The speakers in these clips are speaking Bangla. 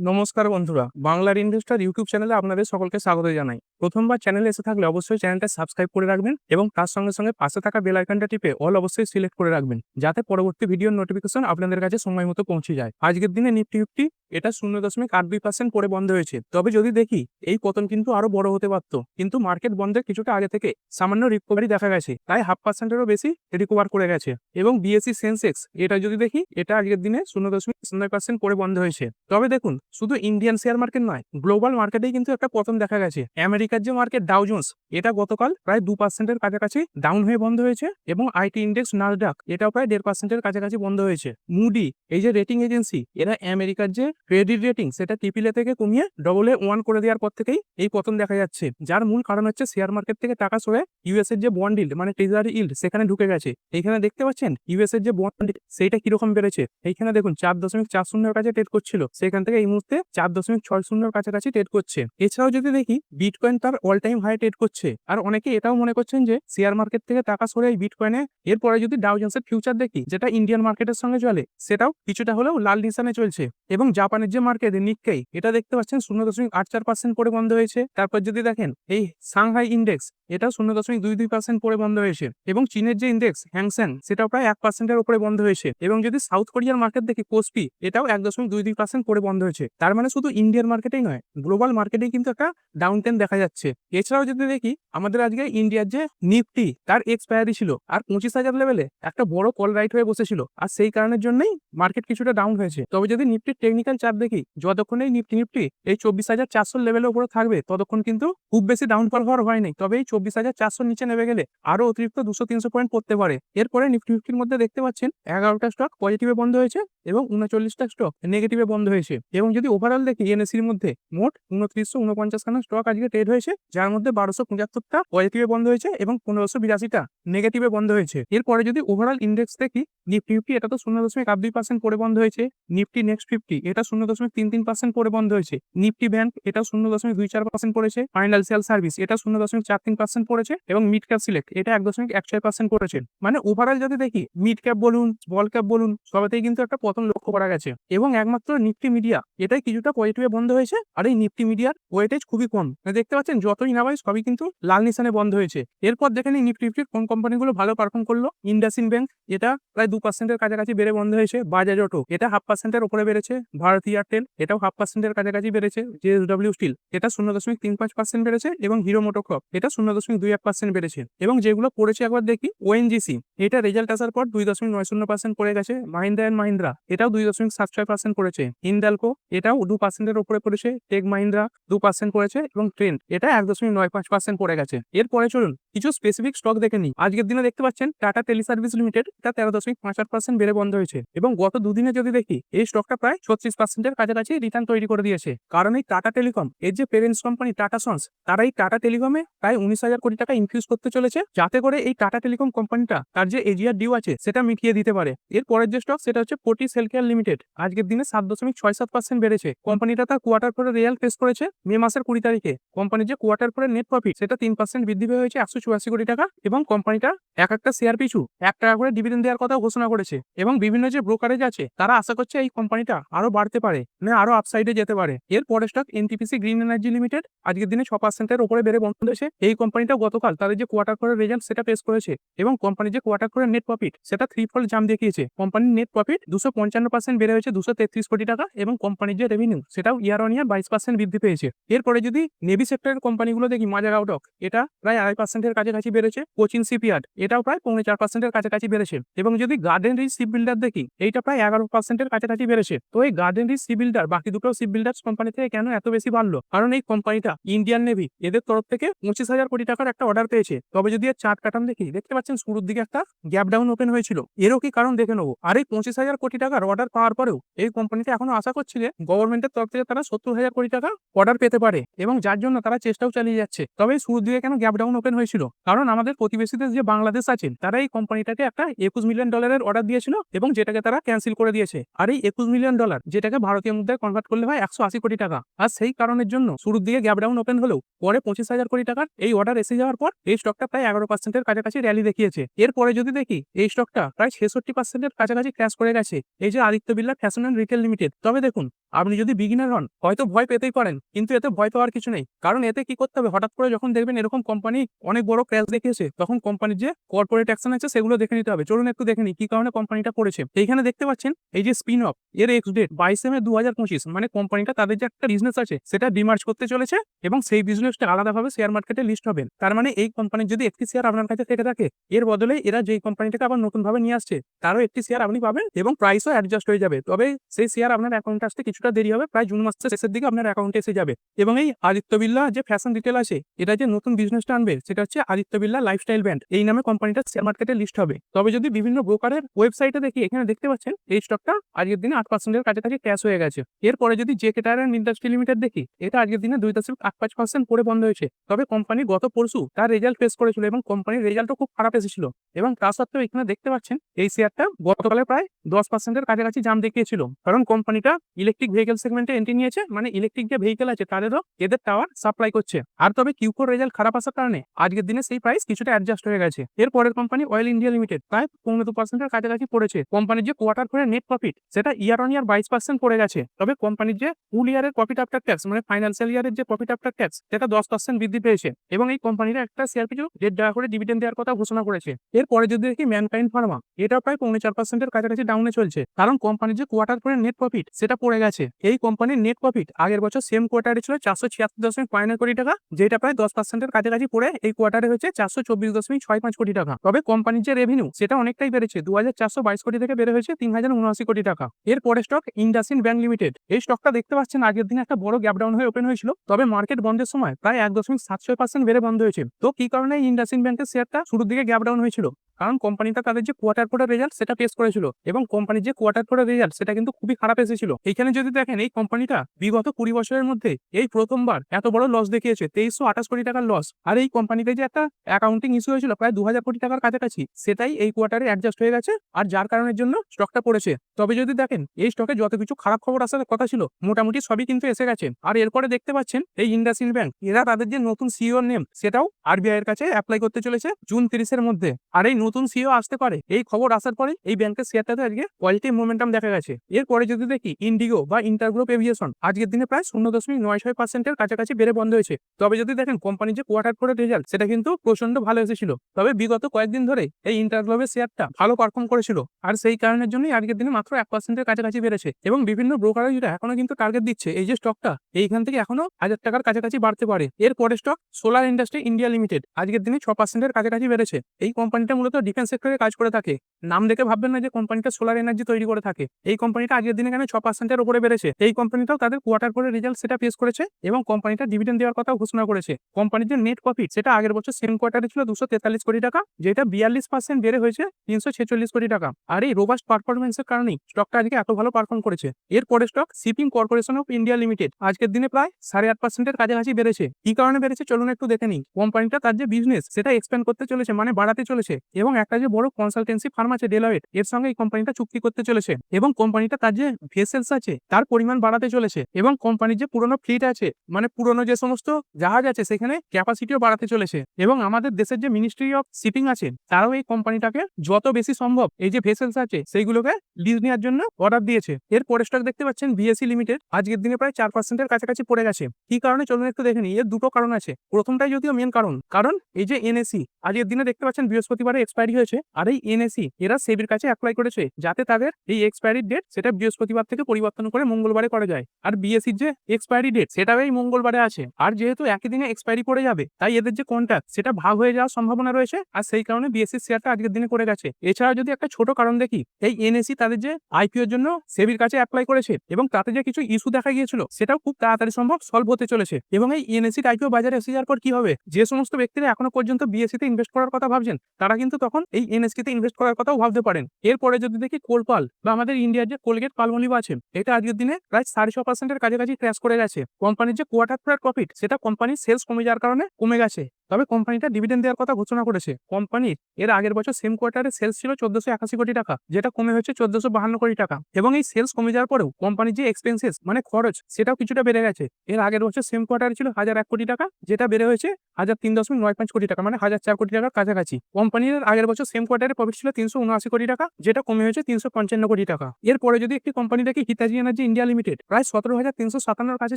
নমস্কার বন্ধুরা, বাংলার ইনভেস্টর ইউটিউব চ্যানেলে আপনাদের সকলকে স্বাগত জানাই। প্রথমবার চ্যানেলে এসে থাকলে অবশ্যই চ্যানেলটা সাবস্ক্রাইব করে রাখবেন এবং তার সঙ্গে সঙ্গে পাশে থাকা বেল আইকনটা টিপে অল অবশ্যই সিলেক্ট করে রাখবেন, যাতে পরবর্তী ভিডিওর নোটিফিকেশন আপনাদের কাছে সময় মতো পৌঁছে যায়। আজকের দিনে নিফটি ফিফটি এটা শূন্য দশমিক আট দুই পার্সেন্ট পরে বন্ধ হয়েছে। তবে যদি দেখি, এই পতন কিন্তু আরও বড় হতে পারতো। কিন্তু মার্কেট বন্ধের কিছুটা আগে থেকে সামান্য রিকভারি দেখা গেছে, তাই হাফ পার্সেন্টেরও বেশি রিকভার করে গেছে। এবং বিএসসি সেন্সেক্স এটা যদি দেখি, এটা আজকের দিনে শূন্য দশমিক নয় পার্সেন্ট পরে বন্ধ হয়েছে। তবে দেখুন শুধু ইন্ডিয়ান শেয়ার মার্কেট নয় গ্লোবাল মার্কেটেই কিন্তু একটা পতন দেখা গেছে। আমেরিকার যে মার্কেট ডাউজন্স এটা গতকাল প্রায় দু পার্সেন্টের কাছাকাছি ডাউন হয়ে বন্ধ হয়েছে এবং আইটি ইন্ডেক্স নাসডাক এটাও প্রায় দেড় পার্সেন্টের কাছাকাছি বন্ধ হয়েছে। মুডি এই যে রেটিং এজেন্সি এরা আমেরিকার যে ক্রেডিট রেটিং সেটা টিপিলে থেকে কমিয়ে ডবল এ ওয়ান করে দেওয়ার পর থেকেই এই পতন দেখা যাচ্ছে। যার মূল কারণ হচ্ছে শেয়ার মার্কেট থেকে টাকা সরে ইউএস এর যে বন্ড ইল্ড মানে ট্রেজারি ইল্ড সেখানে ঢুকে গেছে। এখানে দেখতে পাচ্ছেন ইউএস এর যে বন্ড সেইটা কীরকম বেড়েছে? এইখানে দেখুন, চার দশমিক চার শূন্যের কাছে ট্রেড করছিল। সেখান থেকে এই মুহূর্তে চার দশমিক ছয় শূন্যের কাছাকাছি ট্রেড করছে। এছাড়াও যদি দেখি বিটকয়েন তার অল টাইম হাই ট্রেড করছে। আর অনেকে এটাও মনে করছেন যে শেয়ার মার্কেট থেকে টাকা সরে এই বিটকয়েনে এরপরে যদি ডাউজন্সের ফিউচার দেখি, যেটা ইন্ডিয়ান মার্কেটের সঙ্গে চলে, সেটাও কিছুটা হলেও লাল নিশানে চলছে। এবং জাপানের যে মার্কেট নিক্কেই এটা দেখতে পাচ্ছেন শূন্য দশমিক আট চার পার্সেন্ট পরে বন্ধ হয়েছে। তারপর যদি দেখেন, এই সাংহাই ইন্ডেক্স এটা শূন্য দশমিক দুই দুই পার্সেন্ট পরে বন্ধ হয়েছে। এবং চীনের যে ইন্ডেক্স হ্যাংসেন সেটাও প্রায় এক পার্সেন্টের উপরে বন্ধ হয়েছে। এবং যদি সাউথ কোরিয়ার মার্কেট দেখি কোসপি এটাও এক দশমিক দুই দুই পার্সেন্ট পরে বন্ধ হয়েছে। তার মানে শুধু ইন্ডিয়ান মার্কেটেই নয় গ্লোবাল মার্কেটেই কিন্তু একটা ডাউন টেন দেখা যাচ্ছে। এছাড়াও যদি দেখি, আমাদের আজকে ইন্ডিয়ার যে নিফটি তার এক্সপায়ারি ছিল আর পঁচিশ হাজার লেভেলে একটা বড় কল রাইট হয়ে বসেছিল। আর সেই কারণের জন্যই মার্কেট কিছুটা ডাউন হয়েছে। তবে যদি নিফটির টেকনিক্যাল চার্ট দেখি, যতক্ষণ এই নিফটি নিফটি এই চব্বিশ হাজার চারশো লেভেলের উপরে থাকবে, ততক্ষণ কিন্তু খুব বেশি ডাউনফল হওয়ার হয়নি তবে এই চব্বিশ হাজার চারশোর নিচে নেমে গেলে আরও অতিরিক্ত দুশো তিনশো পয়েন্ট পড়তে পারে। এরপরে নিফটি ফিফটির মধ্যে দেখতে পাচ্ছেন, এগারোটা স্টক পজিটিভে বন্ধ হয়েছে এবং উনচল্লিশটা স্টক নেগেটিভে বন্ধ হয়েছে। এবং যদি ওভারঅল দেখি এনএসির মধ্যে মোট উনত্রিশশো উনপঞ্চাশ খানা স্টক আজকে ট্রেড হয়েছে, যার মধ্যে বারোশো পঁচাত্তরটা পজিটিভে বন্ধ হয়েছে এবং পনেরোশো বিরাশিটা নেগেটিভে বন্ধ হয়েছে। এরপরে যদি ওভারঅল ইন্ডেক্স দেখি নিফটি ফিফটি এটা তো শূন্য দশমিক আট দুই পার্সেন্ট পরে বন্ধ হয়েছে নিফটি নেক্সট ফিফটি এটা শূন্য দশমিক তিন তিন পার্সেন্ট পরে বন্ধ হয়েছে নিফটি ব্যাংক এটা শূন্য দশমিক দুই চার পার্সেন্ট পড়েছে ফাইন্যান্সিয়াল সার্ভিস এটা শূন্য দশমিক চার তিন পার্সেন্ট পড়েছে এবং মিড ক্যাপ সিলেক্ট এটা এক দশমিক এক ছয় পার্সেন্ট পড়েছে মানে ওভারঅল যদি দেখি মিড ক্যাপ বলুন স্মল ক্যাপ বলুন, সবাতেই কিন্তু একটা পতন লক্ষ্য করা গেছে। এবং একমাত্র নিফটি মিডিয়া এটাই কিছুটা পজিটিভে বন্ধ হয়েছে। আর এই নিফটি মিডিয়ার ওয়েটেজ খুবই কম। মানে দেখতে পাচ্ছেন, যতই নামাই সবই কিন্তু লাল নিশানে বন্ধ হয়েছে। এরপর দেখেন এই নিফটি ফিফটির কোন কোম্পানিগুলো ভালো পারফর্ম করল? ইন্ডাসিন ব্যাংক এটা প্রায় দু পার্সেন্টের কাছাকাছি বেড়ে বন্ধ হয়েছে। বাজাজ অটো এটা হাফ পার্সেন্টের উপরে বেড়েছে। ভারত এয়ারটেল এটাও হাফ পার্সেন্টের কাছাকাছি বেড়েছে। জে জেএসডব্লিউ স্টিল এটা শূন্য দশমিক তিন পাঁচ পার্সেন্ট বেড়েছে। এবং হিরো মোটোক্রপ এটা শূন্য দশমিক দুই এক পার্সেন্ট বেড়েছে। এবং যেগুলো পড়েছে একবার দেখি ওএনজিসি এটা রেজাল্ট আসার পর দুই দশমিক নয় শূন্য পার্সেন্ট পড়ে গেছে। মাহিন্দ্রা অ্যান্ড মাহিন্দ্রা এটাও দুই দশমিক সাত ছয় পার্সেন্ট পড়েছে। হিন্দালকো এটাও দু পার্সেন্টের উপরে পড়েছে টেক মাহিন্দ্রা দু পার্সেন্ট পড়েছে এবং ট্রেন্ড এটা এক দশমিক নয় পাঁচ পার্সেন্ট পড়ে গেছে। এরপরে চলুন, কিছু স্পেসিফিক স্টক দেখে নিই। আজকের দিনে দেখতে পাচ্ছেন টাটা টেলি সার্ভিস লিমিটেড এটা তেরো দশমিক পাঁচ আট পার্সেন্ট বেড়ে বন্ধ হয়েছে এবং গত দুদিনে যদি দেখি, এই স্টকটা প্রায় ছত্রিশ পার্সেন্টের কাছাকাছি রিটার্ন তৈরি করে দিয়েছে। কারণ এই টাটা টেলিকম এর যে পেরেন্টস কোম্পানি টাটা সন্স তারা এই টাটা টেলিকমে প্রায় উনিশ হাজার কোটি টাকা ইনফিউজ করতে চলেছে, যাতে করে এই টাটা টেলিকম কোম্পানিটা তার যে এজিআর ডিউ আছে, সেটা মিটিয়ে দিতে পারে। এর পরের যে স্টক সেটা হচ্ছে পোর্টিস হেলথ কেয়ার লিমিটেড আজকের দিনে সাত দশমিক ছয় সাত পার্সেন্ট বেড়েছে। কোম্পানিটা তার কোয়ার্টার পরে রেজাল্ট ফেস করেছে মে মাসের কুড়ি তারিখে। কোম্পানির যে কোয়ার্টার পরে নেট প্রফিট সেটা তিন পার্সেন্ট বৃদ্ধি পেয়ে হয়েছে একশো চুরাশি কোটি টাকা এবং কোম্পানিটা এক একটা শেয়ার পিছু এক টাকা করে ডিভিডেন্ড দেওয়ার কথা ঘোষণা করেছে এবং বিভিন্ন যে ব্রোকারেজ আছে, তারা আশা করছে এই কোম্পানিটা আরও বাড়তে পারে মানে আরও আপসাইডে যেতে পারে। এর পরের stock NTPC green energy limited আজকের দিনে ছ পার্সেন্টের উপরে বেড়ে বন্ধ হয়েছে। এই কোম্পানিটা গতকাল তাদের যে কোয়ার্টার করে রেজাল্ট সেটা পেশ করেছে এবং কোম্পানির যে কোয়ার্টার করে নেট প্রফিট সেটা থ্রি ফল জাম দেখিয়েছে। কোম্পানির নেট প্রফিট দুশো পঞ্চান্ন পার্সেন্ট বেড়ে হয়েছে দুশো তেত্রিশ কোটি টাকা এবং কোম্পানির যে রেভিনিউ সেটাও ইয়ার অন ইয়ার বাইশ পার্সেন্ট বৃদ্ধি পেয়েছে। এরপরে যদি নেভি সেক্টরের কোম্পানিগুলো দেখি মাজার আউটক এটা প্রায় আড়াই পার্সেন্টের কাছাকাছি বেড়েছে। কোচিন সিপিয়ার্ড এটাও প্রায় পৌনে চার পার্সেন্টের কাছাকাছি বেড়েছে। এবং যদি গার্ডেন রিচ শিপ বিল্ডার দেখি, এইটা প্রায় এগারো পার্সেন্টের কাছাকাছি বেড়েছে। তো এই গার্ডেন রিচ শিপ বিল্ডার বাকি দুটো শিপ বিল্ডার্স কোম্পানি থেকে কেন এত বেশি বাড়লো? কারণ এই কোম্পানিটা ইন্ডিয়ান নেভি এদের তরফ থেকে পঁচিশ হাজার কোটি টাকার একটা অর্ডার পেয়েছে। তবে যদি এর চার্ট প্যাটার্ন দেখি, দেখতে পাচ্ছেন শুরুর দিকে একটা গ্যাপ ডাউন ওপেন হয়েছিল। এরও কি কারণ দেখে নেব। আর এই পঁচিশ হাজার কোটি টাকার অর্ডার পাওয়ার পরেও এই কোম্পানিটা এখনও আশা করছে যে গভর্নমেন্টের তরফ থেকে তারা সত্তর হাজার কোটি টাকা অর্ডার পেতে পারে এবং যার জন্য তারা চেষ্টাও চালিয়ে যাচ্ছে। তবে শুরুর দিকে কেন গ্যাপ ডাউন ওপেন হয়েছিল? কারণ আমাদের প্রতিবেশী দেশ যে বাংলাদেশ আছেন, তারা এই কোম্পানিটাকে একটা একুশ মিলিয়ন ডলারের অর্ডার দিয়েছিল এবং যেটাকে তারা ক্যান্সেল করে দিয়েছে। আর এই একুশ মিলিয়ন ডলার যেটাকে ভারতীয় মুদ্রায় কনভার্ট করলে হয় একশো আশি কোটি টাকা। আর সেই কারণের জন্য শুরুর দিকে গ্যাপ ডাউন ওপেন হলেও পরে পঁচিশ হাজার কোটি টাকার এই অর্ডার এসে যাওয়ার পর এই স্টকটা প্রায় এগারো পার্সেন্টের কাছাকাছি র্যালি দেখিয়েছে। এরপরে যদি দেখি এই স্টকটা প্রায় ছেষট্টি পার্সেন্টের কাছাকাছি ক্র্যাশ করে গেছে। এই যে আদিত্য বিল্লা ফ্যাশন অ্যান্ড রিটেল লিমিটেড তবে দেখুন আপনি যদি বিগিনার হন, হয়তো ভয় পেতেই পারেন, কিন্তু এতে ভয় পাওয়ার কিছু নেই। কারণ এতে কি করতে হবে? হঠাৎ করে যখন দেখবেন এরকম কোম্পানি অনেক বড় ক্র্যাশ দেখিয়েছে, তখন কোম্পানির যে কর্পোরেট অ্যাকশন আছে, সেগুলো দেখে নিতে হবে। চলুন একটু দেখে নিই কি কারণে কোম্পানিটা পড়েছে এইখানে দেখতে পাচ্ছেন, এই যে স্পিন অফ এর এক্স ডেট বাইশে মে দু হাজার পঁচিশ মানে কোম্পানিটা তাদের যে একটা বিজনেস আছে, সেটা ডিমার্জ করতে চলেছে এবং সেই বিজনেসটা আলাদাভাবে শেয়ার মার্কেটে লিস্ট হবে। তার মানে এই কোম্পানির যদি একটি শেয়ার আপনার কাছে থেকে থাকে, এর বদলে এরা যেই কোম্পানিটাকে আবার নতুন ভাবে নিয়ে আসছে, তারও একটি শেয়ার আপনি পাবেন এবং প্রাইসও অ্যাডজাস্ট হয়ে যাবে। তবে সেই শেয়ার আপনার অ্যাকাউন্টে আসতে কিছুটা দেরি হবে, প্রায় জুন মাসের শেষের দিকে আপনার অ্যাকাউন্টে এসে যাবে। এবং এই আদিত্য বিল্লা যে ফ্যাশন রিটেল আছে, এটা যে নতুন বিজনেসটা আনবে, সেটা হচ্ছে আদিত্য বিল্লা লাইফস্টাইল ব্যান্ড এই নামে কোম্পানিটা শেয়ার মার্কেটে লিস্ট হবে। তবে যদি বিভিন্ন ব্রোকারের ওয়েবসাইটে দেখি, এখানে দেখতে পাচ্ছেন, এই স্টকটা আজকের দিনে আট পার্সেন্টের কাছাকাছি ক্যাশ হয়ে গেছে। এরপরে যদি J K tyre industry limited দেখি, এটা আজকের দিনে দুই দশমিক আট পাঁচ পার্সেন্ট পরে বন্ধ হয়েছে। তবে কোম্পানি গত পরশু তার রেজাল্ট ফেস করেছিল এবং কোম্পানির রেজাল্টও খুব খারাপ এসেছিল। এবং তা সত্ত্বেও এখানে দেখতে পাচ্ছেন, এই শেয়ারটা গতকালে প্রায় দশ পার্সেন্টের কাছাকাছি জাম দেখিয়েছিল। কারণ কোম্পানিটা ইলেকট্রিক ভেহিকেল সেগমেন্টে এন্ট্রি নিয়েছে মানে ইলেকট্রিক যে ভেহিকেল আছে, তাদেরও এদের টাওয়ার সাপ্লাই করছে। আর তবে কিউকোর রেজাল্ট খারাপ আসার কারণে আজকের দিনে সেই প্রাইস কিছুটা অ্যাডজাস্ট হয়ে গেছে। এর পরের কোম্পানি অয়েল ইন্ডিয়া লিমিটেড প্রায় পনেরো দু পার্সেন্টের কাছাকাছি পড়েছে। কোম্পানির যে কোয়ার্টার করে নেট প্রফিট সেটা ইয়ার অন ইয়ার বাইশ পার্সেন্ট পড়ে গেছে। তবে কোম্পানির যে ফুল ইয়ারের প্রফিট আফটার ট্যাক্স মানে ফাইন্যান্সিয়াল ইয়ারের যে প্রফিট আফটার ট্যাক্স সেটা দশ পার্সেন্ট বৃদ্ধি পেয়েছে। এবং এই কোম্পানিটা একটা শেয়ার পিছু দেড় টাকা করে ডিভিডেন্ড দেওয়ার কথা ঘোষণা করেছে। এরপরে যদি দেখি ম্যানকাইন্ড ফার্মা এটা প্রায় পৌনে চার পার্সেন্টের কাছাকাছি ডাউনে চলছে। কারণ কোম্পানির যে কোয়ার্টার করে নেট প্রফিট সেটা পড়ে গেছে। এই কোম্পানির নেট প্রফিট আগের বছর সেম কোয়ার্টারে ছিল চারশো ছিয়াত্তর দশমিক পয়েন্ট কোটি টাকা, যেটা প্রায় দশ পার্সেন্টের কাছাকাছি পড়ে এই কোয়ার্টারে হয়েছে চারশো চব্বিশ দশমিক ছয় পাঁচ কোটি টাকা। তবে কোম্পানির যে রেভিনিউ সেটা অনেকটাই বেড়েছে দু হাজার চারশো বাইশ কোটি থেকে বেড়ে হয়েছে তিন হাজার উনআশি কোটি টাকা। এরপরে স্টক ইন্ডাসিন ব্যাংক লিমিটেড এই স্টকটা দেখতে পাচ্ছেন আগের দিনে একটা বড় গ্যাপ ডাউন হয়ে ওপেন হয়েছিল, তবে মার্কেট বন্ধের সময় প্রায় এক দশমিক সাত ছয় পার্সেন্ট বেড়ে বন্ধ হয়েছে। তো কি কারণে ইন্ডাসিন ব্যাংকের শেয়ারটা শুরুর দিকে গ্যাপ ডাউন হয়েছিল? কারণ কোম্পানিটা তাদের যে কোয়ার্টার ফোরের রেজাল্ট সেটা পেশ করেছিল এবং কোম্পানির যে কোয়ার্টার ফোরের রেজাল্ট সেটা কিন্তু খুবই খারাপ এসেছিল। এখানে যদি দেখেন এই কোম্পানিটা বিগত কুড়ি বছরের মধ্যে এই প্রথমবার এত বড় লস দেখিয়েছে, তেইশশো আঠাশ কোটি টাকার লস আর এই কোম্পানিতে যে একটা অ্যাকাউন্টিং ইস্যু হয়েছিল প্রায় দু হাজার কোটি টাকার কাছাকাছি, সেটাই এই কোয়ার্টারে অ্যাডজাস্ট হয়ে গেছে আর যার কারণের জন্য স্টকটা পড়েছে। তবে যদি দেখেন এই স্টকে যত কিছু খারাপ খবর আসার কথা ছিল, মোটামুটি সবই কিন্তু এসে গেছে। আর এরপরে দেখতে পাচ্ছেন এই ইন্ডাসিন ব্যাংক এরা তাদের যে নতুন সিইও নেম সেটাও আরবিআই এর কাছে অ্যাপ্লাই করতে চলেছে জুন তিরিশের মধ্যে। আর এই নতুন সিও আসতে পারে, এই খবর আসার পরে এই ব্যাংকের শেয়ারটাতে আজকে পজিটিভ মোমেন্টাম দেখা গেছে। এরপরে যদি দেখি ইন্ডিগো বা ইন্টারগ্রুপ এভিয়েশন আজকের দিনে প্রায় শূন্য দশমিক নয় ছয় পার্সেন্টের কাছাকাছি বেড়ে বন্ধ হয়েছে। তবে যদি দেখেন কোম্পানির যে কোয়ার্টার ফোরের রেজাল্ট সেটা কিন্তু প্রচণ্ড ভালো এসেছিল। তবে বিগত কয়েকদিন ধরে এই ইন্টারগ্লোবের শেয়ারটা ভালো পারফর্ম করেছিল আর সেই কারণের জন্যই আজকের দিনে মাত্র এক পার্সেন্টের কাছাকাছি বেড়েছে এবং বিভিন্ন ব্রোকারেজরা এখনও কিন্তু টার্গেট দিচ্ছে। এই যে স্টকটা এইখান থেকে এখনও হাজার টাকার কাছাকাছি বাড়তে পারে। এর পরে stock solar industry India limited আজকের দিনে ছ পার্সেন্টের কাছাকাছি বেড়েছে। এই কোম্পানিটা মূলত ডিফেন্স সেক্টরে কাজ করে থাকে। নাম দেখে ভাববেন না যে কোম্পানিটা সোলার এনার্জি তৈরি করে থাকে। এই কোম্পানিটা আজকের দিনে কেন ছ পার্সেন্টের উপরে বেড়েছে? এই কোম্পানিটাও তাদের কোয়ার্টার করে রেজাল্ট সেটা পেশ করেছে এবং কোম্পানিটা ডিভিডেন্ড দেওয়ার কথাও ঘোষণা করেছে। কোম্পানির যে নেট প্রফিট সেটা আগের বছর সেম কোয়ার্টারে ছিল দুশো তেতাল্লিশ কোটি টাকা, যেটা বিয়াল্লিশ পার্সেন্ট বেড়ে হয়েছে তিনশো ছেচল্লিশ কোটি টাকা। আর এই রোবাস্ট পারফরমেন্সের কারণেই স্টকটা আজকে এত ভালো পারফর্ম করেছে। এর পরে stock shipping corporation of India limited আজকের দিনে প্রায় সাড়ে আট পার্সেন্টের কাছাকাছি বেড়েছে। কি কারণে বেড়েছে চলুন একটু দেখে নিই। কোম্পানিটা তার যে বিজনেস সেটা এক্সপ্যান্ড করতে চলেছে মানে বাড়াতে চলেছে। এবং একটা যে বড় কনসালটেন্সি ফার্ম আছে ডেলাওয়েট এর সঙ্গে এই কোম্পানিটা চুক্তি করতে চলেছে এবং কোম্পানিটা তার যে ভেসেলস আছে, তার পরিমাণ বাড়াতে চলেছে এবং কোম্পানির যে পুরনো ফ্লিট আছে মানে পুরনো যে সমস্ত জাহাজ আছে, সেখানে ক্যাপাসিটিও বাড়াতে চলেছে এবং আমাদের দেশের যে মিনিস্ট্রি অফ শিপিং আছে, তারাও এই কোম্পানিটাকে যত বেশি সম্ভব এই যে ভেসেলস আছে, সেইগুলোকে লিজ নেওয়ার জন্য অর্ডার দিয়েছে। এর পরে স্টক দেখতে পাচ্ছেন বিএসসি লিমিটেড আজকের দিনে প্রায় চার পার্সেন্টের কাছাকাছি পড়ে গেছে। কি কারণে? চলুন একটু দেখে নিই। এর দুটো কারণ আছে। প্রথমটাই যদিও মেন কারণ কারণ এই যে এনএসি আজকের দিনে দেখতে পাচ্ছেন বৃহস্পতিবারে এক্সপায়ারি হয়েছে আর এই এনএসি এরা সেবির কাছে অ্যাপ্লাই করেছে যাতে তাদের এই এক্সপায়ারি ডেট সেটা বৃহস্পতিবার থেকে পরিবর্তন করে মঙ্গলবারে করা যায়। আর বিএসসির যে এক্সপায়ারি ডেট সেটাও এই মঙ্গলবারে আছে। আর যেহেতু একই দিনে এক্সপায়ারি পড়ে যাবে, তাই এদের যে কন্ট্যাক্ট সেটা ভাগ হয়ে যাওয়ার সম্ভাবনা রয়েছে আর সেই কারণে বিএসসির শেয়ারটা আজকের দিনে করে গেছে। এছাড়া যদি একটা ছোট কারণ দেখি, এই এনএসি তাদের যে আইপিওর জন্য সেবির কাছে অ্যাপ্লাই করেছে এবং তাতে যে কিছু ইস্যু দেখা গিয়েছিল, সেটাও খুব তাড়াতাড়ি সম্ভব সলভ হতে চলেছে। এবং এই এনএসির আইপিও বাজারে এসে যাওয়ার পর কি হবে? যে সমস্ত ব্যক্তিরা এখনও পর্যন্ত বিএসসিতে ইনভেস্ট করার কথা ভাবছেন, তারা কিন্তু তখন এই এনএসসিতে ইনভেস্ট করার কথাও ভাবতে পারেন। এরপরে যদি দেখি কোলপাল বা আমাদের ইন্ডিয়ার যে কোলগেট পালমলিভ আছে, এটা আজকের দিনে প্রায় সাড়ে ছ পার্সেন্টের কাছাকাছি ক্র্যাশ করে গেছে। কোম্পানির যে কোয়ার্টার প্রফিট সেটা কোম্পানির সেলস কমে যাওয়ার কারণে কমে গেছে। তবে কোম্পানিটা ডিভিডেন্ড দেওয়ার কথা ঘোষণা করেছে। কোম্পানির এর আগের বছর সেম কোয়ার্টারে সেলস ছিল চোদ্দশো একাশি কোটি টাকা, যেটা কমে হচ্ছে চোদ্দশো বাহান্ন কোটি টাকা। এবং এই সেলস কমে যাওয়ার পরেও কোম্পানির যে এক্সপেন্সেস মানে খরচ, সেটাও কিছুটা বেড়ে গেছে। এর আগের বছর সেম কোয়ার্টারে ছিল হাজার এক কোটি টাকা, যেটা বেড়ে হয়েছে হাজার তিন দশমিক নয় পাঁচ কোটি টাকা মানে হাজার চার কোটি টাকার কাছাকাছি। কোম্পানির আগের বছর সেম কোয়ার্টারে প্রফিট ছিল তিনশো উনআশি কোটি টাকা, যেটা কমে হয়েছে তিনশো পঞ্চান্ন কোটি টাকা। এরপরে যদি একটি কোম্পানি দেখি হিতাজি এনার্জি ইন্ডিয়া লিমিটেড প্রায় সতেরো হাজার তিনশো সাতান্নর কাছে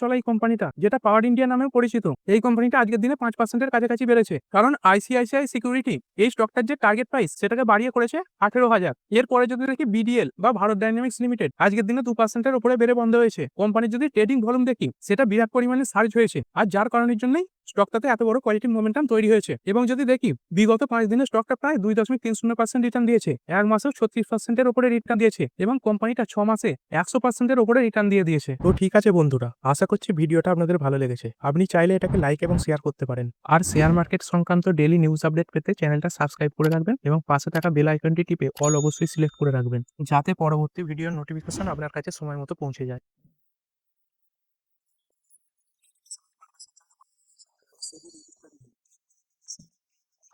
চলা এই কোম্পানিটা, যেটা পাওয়ার ইন্ডিয়া নামেও পরিচিত। এই কোম্পানিটা আজকের দিনে পাঁচ পার্সেন্টের কাছাকাছি বেড়েছে কারণ আইসিআইসিআই সিকিউরিটি, এই স্টকটার যে টার্গেট প্রাইস, সেটাকে বাড়িয়ে করেছে আঠেরো হাজার। এরপরে যদি দেখি বিডিএল বা ভারত ডাইনামিক্স লিমিটেড, আজকের দিনে দু পার্সেন্টের উপরে বেড়ে বন্ধ হয়েছে। কোম্পানির যদি ট্রেডিং ভলিউম দেখি, সেটা বিরাট পরিমাণে সার্জ হয়েছে। আর যার কারণের জন্যই স্টকটাতে এত বড় কোয়ালিটি মোমেন্টাম তৈরি হয়েছে। এবং যদি দেখি বিগত পাঁচ দিনে স্টকটা প্রায় দুই দশমিক তিন শূন্য পার্সেন্ট রিটার্ন দিয়েছে। এক মাসেও ছত্রিশ পার্সেন্টের উপরে রিটার্ন দিয়েছে এবং কোম্পানিটা ছ মাসে একশো পার্সেন্টের উপরে রিটার্ন দিয়ে দিয়েছে। তো ঠিক আছে বন্ধুরা আশা করছি ভিডিওটা আপনাদের ভালো লেগেছে। আপনি চাইলে এটাকে লাইক এবং শেয়ার করতে পারেন। আর শেয়ার মার্কেট সংক্রান্ত ডেলি নিউজ আপডেট পেতে চ্যানেলটা সাবস্ক্রাইব করে রাখবেন এবং পাশে থাকা বেল আইকনটি টিপে অল অবশ্যই সিলেক্ট করে রাখবেন। যাতে পরবর্তী ভিডিওর নোটিফিকেশন আপনার কাছে সময় মতো পৌঁছে যায়।